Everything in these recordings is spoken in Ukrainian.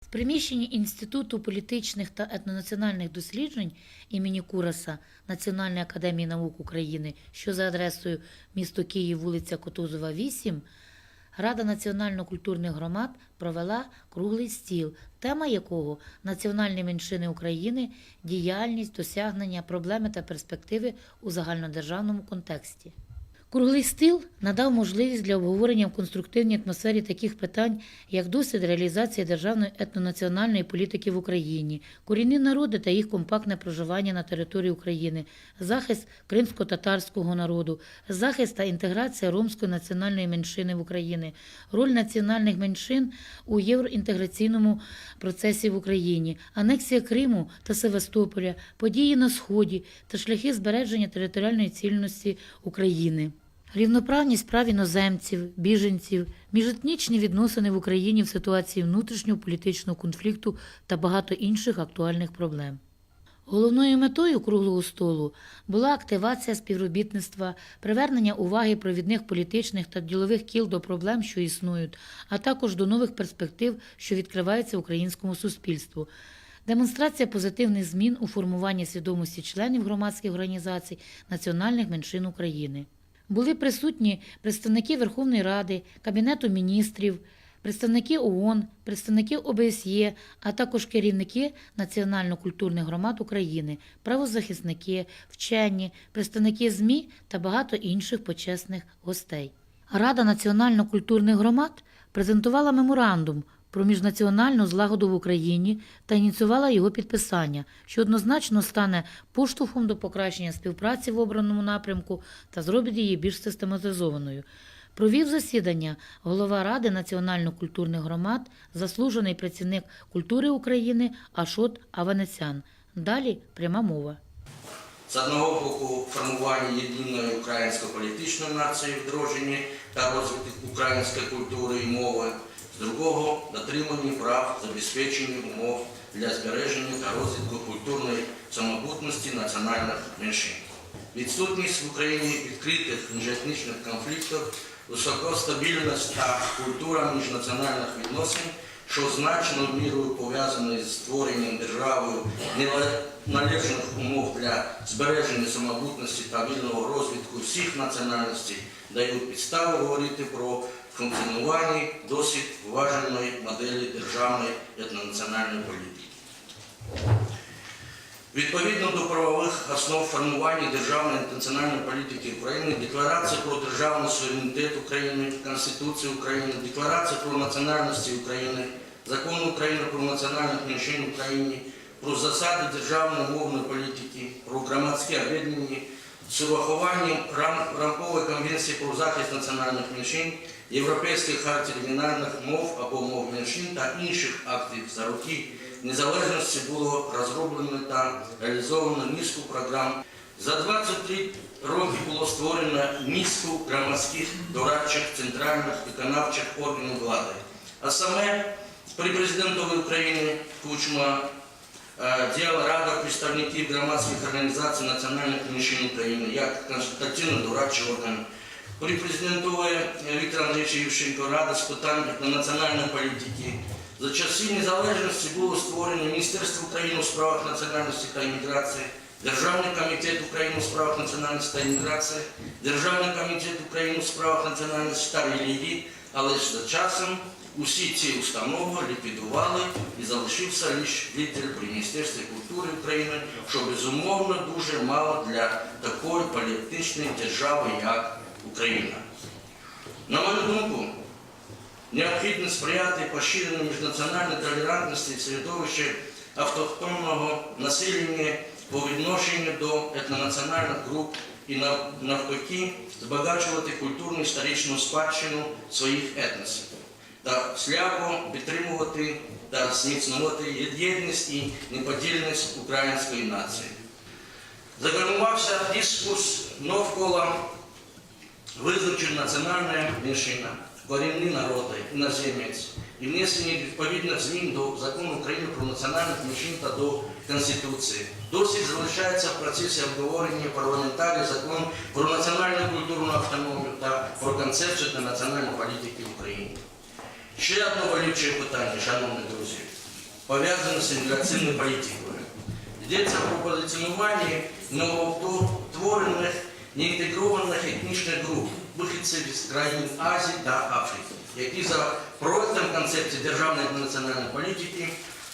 В приміщенні Інституту політичних та етнонаціональних досліджень імені Кураса Національної академії наук України, що за адресою місто Київ, вулиця Котузова, 8, Рада національно-культурних громад провела круглий стіл, тема якого національні меншини України, діяльність, досягнення, проблеми та перспективи у загальнодержавному контексті. Круглий стіл надав можливість для обговорення в конструктивній атмосфері таких питань, як досвід реалізації державної етнонаціональної політики в Україні, корінні народи та їх компактне проживання на території України, захист кримсько-татарського народу, захист та інтеграція ромської національної меншини в Україні, роль національних меншин у євроінтеграційному процесі в Україні, анексія Криму та Севастополя, події на Сході та шляхи збереження територіальної цільності України. Рівноправність прав іноземців, біженців, міжетнічні відносини в Україні в ситуації внутрішнього політичного конфлікту та багато інших актуальних проблем. Головною метою круглого столу була активація співробітництва, привернення уваги провідних політичних та ділових кіл до проблем, що існують, а також до нових перспектив, що відкриваються українському суспільству. Демонстрація позитивних змін у формуванні свідомості членів громадських організацій національних меншин України. Були присутні представники Верховної Ради, Кабінету міністрів, представники ООН, представники ОБСЄ, а також керівники національно-культурних громад України, правозахисники, вчені, представники ЗМІ та багато інших почесних гостей. Рада національно-культурних громад презентувала меморандум про міжнаціональну злагоду в Україні та ініціювала його підписання, що однозначно стане поштовхом до покращення співпраці в обраному напрямку та зробить її більш систематизованою. Провів засідання голова Ради національно-культурних громад, заслужений працівник культури України Ашот Аванесян. Далі пряма мова. З одного боку, формування єдиної української політичної нації, вдродження та розвиток української культури і мови, другого дотримання прав, забезпечення умов для збереження та розвитку культурної самобутності національних меншин. Відсутність в Україні відкритих міжетнічних конфліктів, високостабільність та культура міжнаціональних відносин, що значною мірою пов'язані з створенням державою належних умов для збереження самобутності та вільного розвитку всіх національностей, дають підстави говорити про функціонування досить вваженої моделі державної етнонаціональної політики. Відповідно до правових основ формування державної національної політики України, Декларація про державний суверенітет України, Конституція України, Декларація про національності України, Закон України про національних меншин в Україні, про засади державної мовної політики, про громадське об'єднання, з урахуванням рам- рамкової конвенції про захист національних меншин, Європейської хартії регіональних мов або мов меншин та інших актів за роки незалежності було розроблено та реалізовано низку програм. За 23 роки було створено низку громадських дорадчих центральних виконавчих органів влади. А саме при президентові України Кучма е, діяла Рада представників громадських організацій національних меншин України як консультативно-дорадчий орган. При президентові Віктора Андрійовича Ющенко Рада з питань національної політики. За часів незалежності було створено Міністерство України у справах національності та імміграції, Державний комітет України у справах національності та імміграції, Державний комітет України у справах національності та релігії, але за часом усі ці установи ліквідували і залишився лише відділ при Міністерстві культури України, що безумовно дуже мало для такої політичної держави, як Україна. На мою думку, Необхідно сприяти поширенню міжнаціональної толерантності в середовищі автохтонного населення по відношенню до етнонаціональних груп і навпаки збагачувати культурну історичну спадщину своїх етносів та всіляко підтримувати та зміцнювати єдність і неподільність української нації. Загальмувався дискурс навколо визначена національна меншина, корінні народи, іноземець і внесення відповідних змін до закону України про національних меншин та до Конституції. Досі залишається в процесі обговорення парламентарі закон про національну культурну автономію та про концепцію та національної політики в Україні. Ще одне болюче питання, шановні друзі. пов'язані з міграційною політикою. Йдеться про позиціонування новоутворених, неінтегрованих етнічних груп, вихідців з країн Азії та Африки, які за проектом концепції державної та національної політики,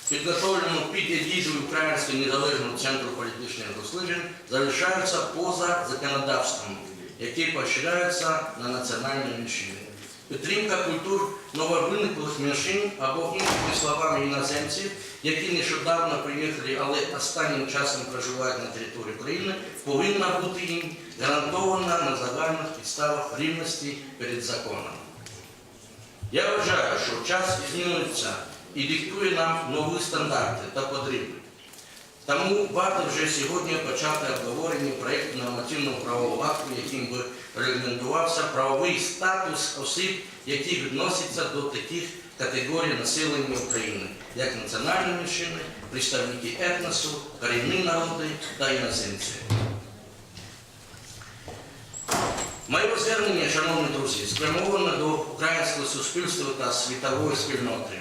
підготовлено під егідою Українського незалежного центру політичних досліджень, залишаються поза законодавством, які поширяються на національні меншини. Підтримка культур нововиниклих меншин або іншими словами іноземців, які нещодавно приїхали, але останнім часом проживають на території України, повинна бути їм гарантована на загальних підставах рівності перед законом. Я вважаю, що час змінюється і диктує нам нові стандарти та потреби. Тому варто вже сьогодні почати обговорення проєкту нормативного правового акту, яким би регламентувався правовий статус осіб, які відносяться до таких категорій населення України, як національні меншини, представники етносу, корінні народи та іноземці. Моє звернення, шановні друзі, спрямоване до українського суспільства та світової спільноти.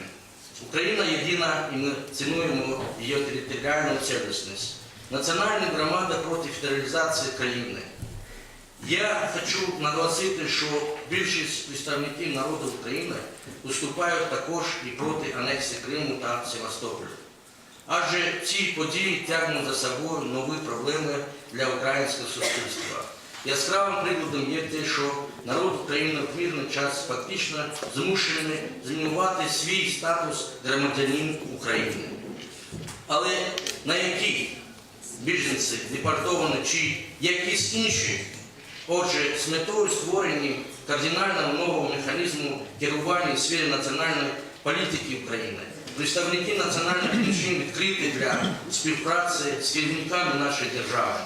Україна єдина і ми цінуємо її територіальну цілісність. Національна громада проти федералізації країни. Я хочу наголосити, що більшість представників народу України виступають також і проти анексії Криму та Севастополя. Адже ці події тягнуть за собою нові проблеми для українського суспільства. Яскравим прикладом є те, що народ України в мирний час фактично змушений змінювати свій статус громадянин України. Але на які біженці, депортовані чи якісь інші, отже, з метою створення кардинально нового механізму керування в сфері національної політики України, представники національних меншин відкриті для співпраці з керівниками нашої держави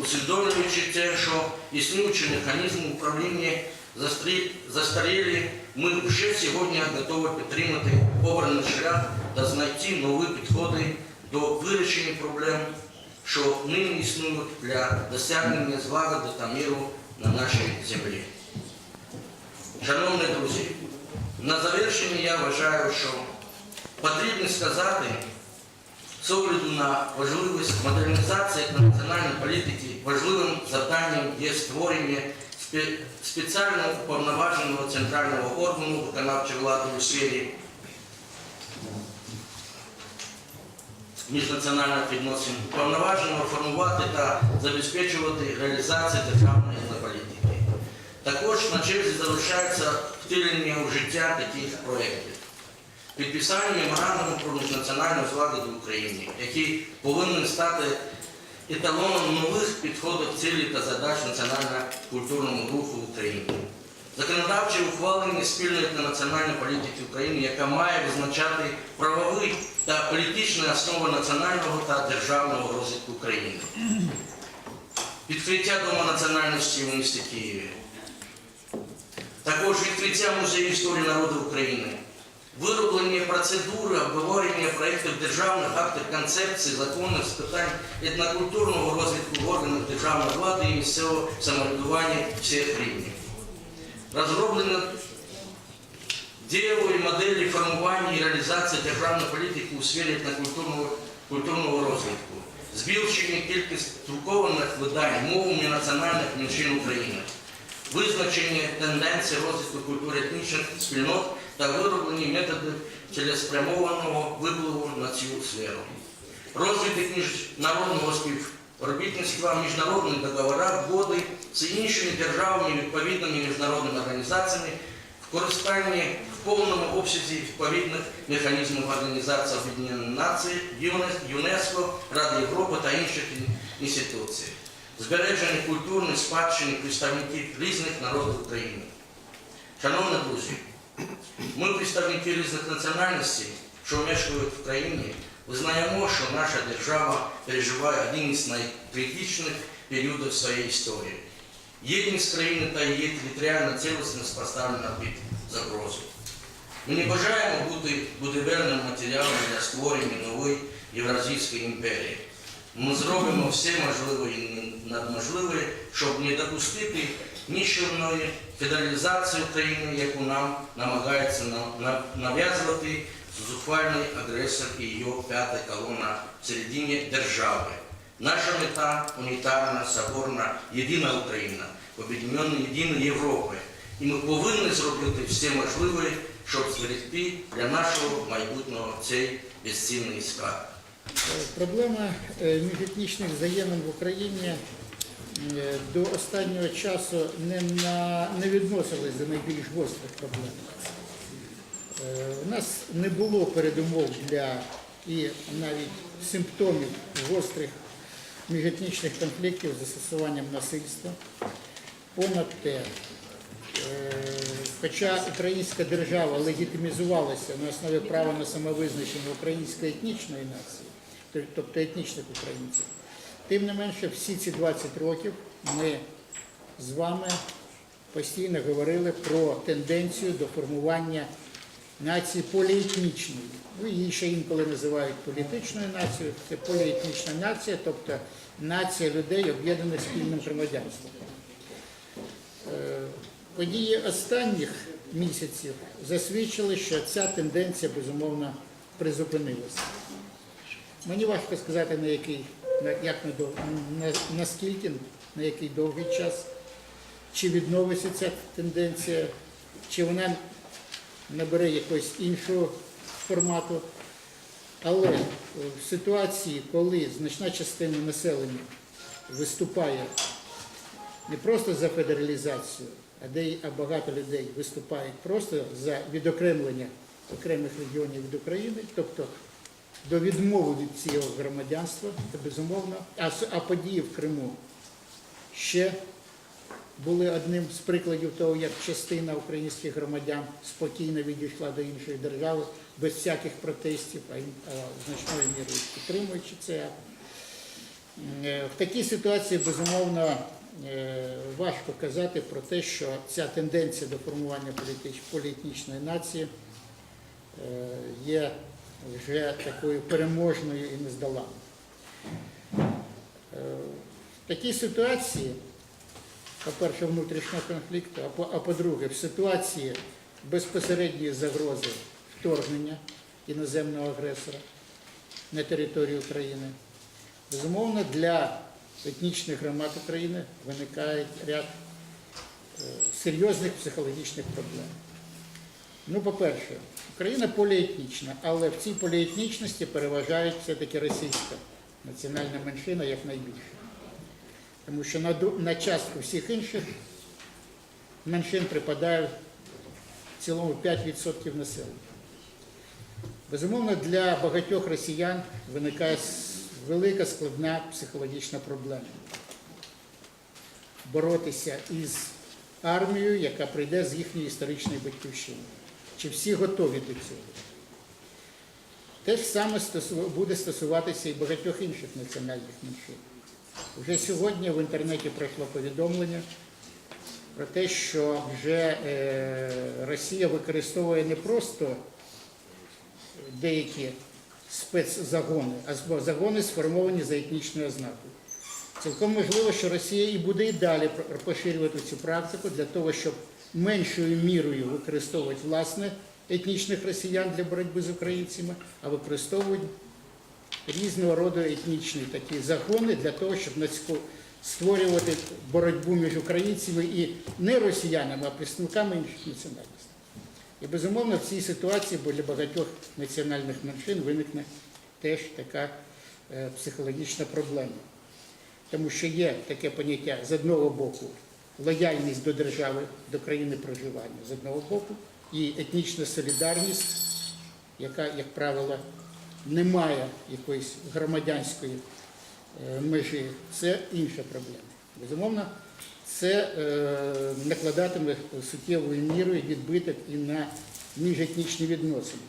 усвідомлюючи те, що існуючий механізм управління застарілі, ми вже сьогодні готові підтримати обраний шлях та знайти нові підходи до вирішення проблем, що нині існують для досягнення злагоди та миру на нашій землі. Шановні друзі, на завершення я вважаю, що потрібно сказати, з огляду на важливість модернізації національної політики важливим завданням є створення спе- спеціального уповноваженого центрального органу виконавчої влади у сфері міжнаціональних відносин, уповноваженого формувати та забезпечувати реалізацію державної політики. Також на черзі залишається втілення у життя таких проєктів. Підписання меморандуму про міжнаціональну злагоду в Україні, який повинен стати еталоном нових підходів цілей та задач національно-культурному руху в Україні. Законодавче ухвалення спільної та національної політики України, яка має визначати правові та політичні основи національного та державного розвитку України. Відкриття Дому національності в місті Києві. Також відкриття музею історії народу України. Вироблення процедури, обговорення проєктів державних актів концепцій, законів з питань етнокультурного розвитку в органах державної влади і місцевого самоврядування всіх рівнів. Розроблення дієвої моделі формування і реалізації державної політики у сфері етнокультурного культурного розвитку, збільшення кількості друкованих видань мовами національних меншин України, визначення тенденцій розвитку культури етнічних спільнот та вироблені методи цілеспрямованого випливу на цю сферу. Розвиток міжнародного співробітництва, міжнародних договорах, угоди з іншими державами, відповідними міжнародними організаціями, використання в повному обсязі відповідних механізмів Організації Об'єднаних Націй, ЮНЕСКО, Ради Європи та інших інституцій. Збереження культурної спадщини представників різних народів України. Шановні друзі, ми, представники різних національностей, що мешкають в країні, визнаємо, що наша держава переживає один із найкритичних періодів своєї історії. Єдність країни та її територіальна цілісність поставлена під загрозу. Ми не бажаємо бути будівельним матеріалом для створення нової Євразійської імперії. Ми зробимо все можливе і надможливе, щоб не допустити нищівної федералізації України, яку нам намагаються на- на- нав'язувати зухвальний агресор і його п'ята колона в середині держави. Наша мета унітарна, соборна, єдина Україна, об'єднана єдина Європи. І ми повинні зробити все можливе, щоб зберегти для нашого майбутнього цей безцінний скарб. Проблема е, міжетнічних взаємин в Україні до останнього часу не, на, не відносилась до найбільш гострих проблем. Е, У нас не було передумов для і навіть симптомів гострих міжетнічних конфліктів з застосуванням насильства. Понад те, е, хоча українська держава легітимізувалася на основі права на самовизначення української етнічної нації, тобто етнічних українців, тим не менше всі ці 20 років ми з вами постійно говорили про тенденцію до формування нації поліетнічної. Ну, її ще інколи називають політичною нацією. Це поліетнічна нація, тобто нація людей, об'єднаних спільним громадянством. Е, Події останніх місяців засвідчили, що ця тенденція безумовно призупинилася. Мені важко сказати, на який, як на, наскільки, на який довгий час, чи відновиться ця тенденція, чи вона набере якогось іншого формату. Але в ситуації, коли значна частина населення виступає не просто за федералізацію, а де а багато людей виступають просто за відокремлення окремих регіонів від України, тобто до відмови від цього громадянства, то безумовно, а, а події в Криму ще були одним з прикладів того, як частина українських громадян спокійно відійшла до іншої держави без всяких протестів, а, значною мірою підтримуючи це. Е, В такій ситуації, безумовно, е, важко казати про те, що ця тенденція до формування політич- поліетнічної нації е, є вже такою переможною і нездоланною. Е, В такій ситуації, по-перше, внутрішнього конфлікту, а по- а по-друге, в ситуації безпосередньої загрози вторгнення іноземного агресора на територію України, безумовно, для етнічних громад України виникає ряд е, серйозних психологічних проблем. Ну, по-перше, Україна поліетнічна, але в цій поліетнічності переважає все-таки російська національна меншина як найбільше. Тому що на, на частку всіх інших меншин припадає в цілому 5% населення. Безумовно, для багатьох росіян виникає велика складна психологічна проблема. Боротися із армією, яка прийде з їхньої історичної батьківщини. Чи всі готові до цього? Те ж саме буде стосуватися і багатьох інших національних меншин. Вже сьогодні в інтернеті пройшло повідомлення про те, що вже е, Росія використовує не просто деякі спецзагони, а загони сформовані за етнічною ознакою. Цілком можливо, що Росія і буде і далі поширювати цю практику для того, щоб меншою мірою використовувати власне етнічних росіян для боротьби з українцями, а використовують різного роду етнічні такі загони для того, щоб створювати боротьбу між українцями і не росіянами, а представниками інших національностей. І безумовно в цій ситуації бо для багатьох національних меншин виникне теж така е, психологічна проблема. Тому що є таке поняття з одного боку лояльність до держави, до країни проживання з одного боку, і етнічна солідарність, яка, як правило, не має якоїсь громадянської е, межі, це інша проблема. Безумовно, це е, накладатиме суттєвою мірою відбиток і на міжетнічні відносини.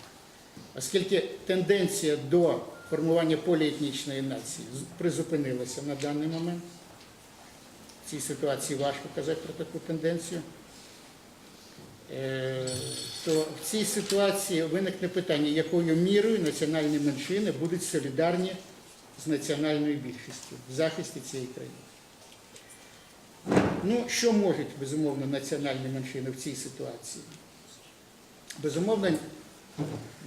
Оскільки тенденція до формування поліетнічної нації призупинилася на даний момент, в цій ситуації важко казати про таку тенденцію, е, то в цій ситуації виникне питання, якою мірою національні меншини будуть солідарні з національною більшістю в захисті цієї країни. Ну, що можуть, безумовно, національні меншини в цій ситуації? Безумовно,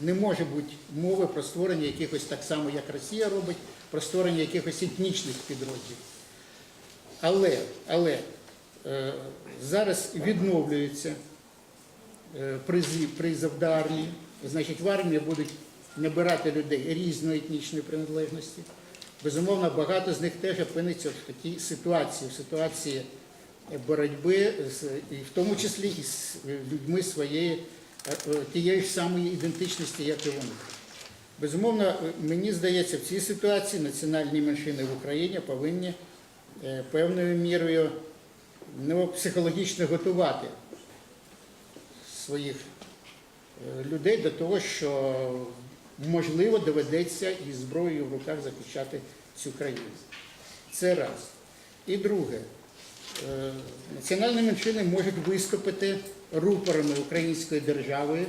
Не може бути мови про створення якихось так само, як Росія робить, про створення якихось етнічних підрозділів. Але, але е, зараз відновлюється е, призив, призов до армії. Значить, в армії будуть набирати людей різної етнічної приналежності. Безумовно, багато з них теж опиниться в такій ситуації, в ситуації боротьби, і в тому числі і з людьми своєї е, е, тієї ж самої ідентичності, як і вони. Безумовно, е, мені здається, в цій ситуації національні меншини в Україні повинні е, певною мірою ну, психологічно готувати своїх е, людей до того, що можливо доведеться із зброєю в руках захищати цю країну. Це раз. І друге, е, національні меншини можуть виступити рупорами української держави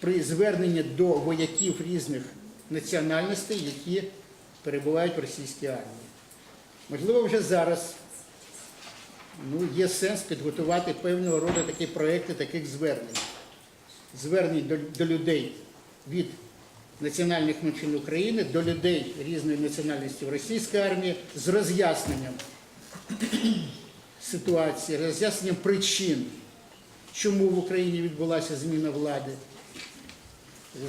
при зверненні до вояків різних національностей, які перебувають в російській армії. Можливо, вже зараз ну, є сенс підготувати певного роду такі проекти таких звернень. Звернень до, до людей від національних меншин України, до людей різної національності в російській армії з роз'ясненням ситуації, роз'ясненням причин, чому в Україні відбулася зміна влади,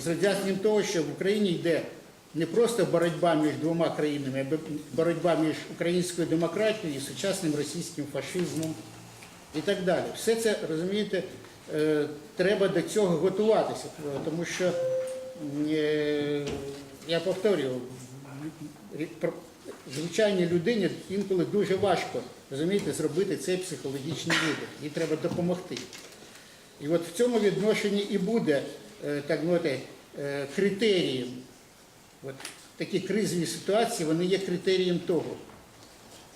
з роз'ясненням того, що в Україні йде не просто боротьба між двома країнами, а боротьба між українською демократією і сучасним російським фашизмом і так далі. Все це, розумієте, е, треба до цього готуватися, тому що, е, я повторюю, звичайній людині інколи дуже важко розумієте, зробити цей психологічний вибір. Їй треба допомогти. І от в цьому відношенні і буде, е, так мовити, критерієм. От такі кризові ситуації, вони є критерієм того,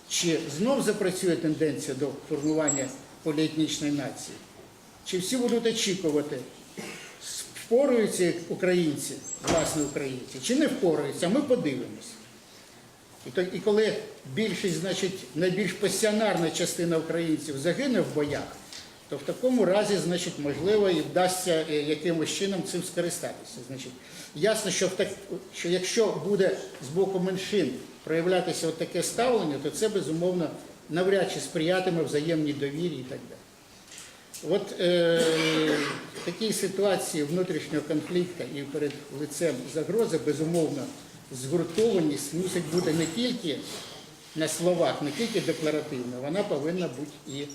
чи знов запрацює тенденція до формування поліетнічної нації, чи всі будуть очікувати, впораються українці, власне українці, чи не впораються, ми подивимося. І, і коли більшість, значить, найбільш пасіонарна частина українців загине в боях, то в такому разі, значить, можливо, і вдасться е, якимось чином цим скористатися. Значить, ясно, що, так, що якщо буде з боку меншин проявлятися от таке ставлення, то це безумовно навряд чи сприятиме взаємній довірі і так далі. От е, в такій ситуації внутрішнього конфлікту і перед лицем загрози, безумовно, згуртованість мусить бути не тільки на словах, не тільки декларативно, вона повинна бути і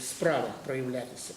справах проявлятися.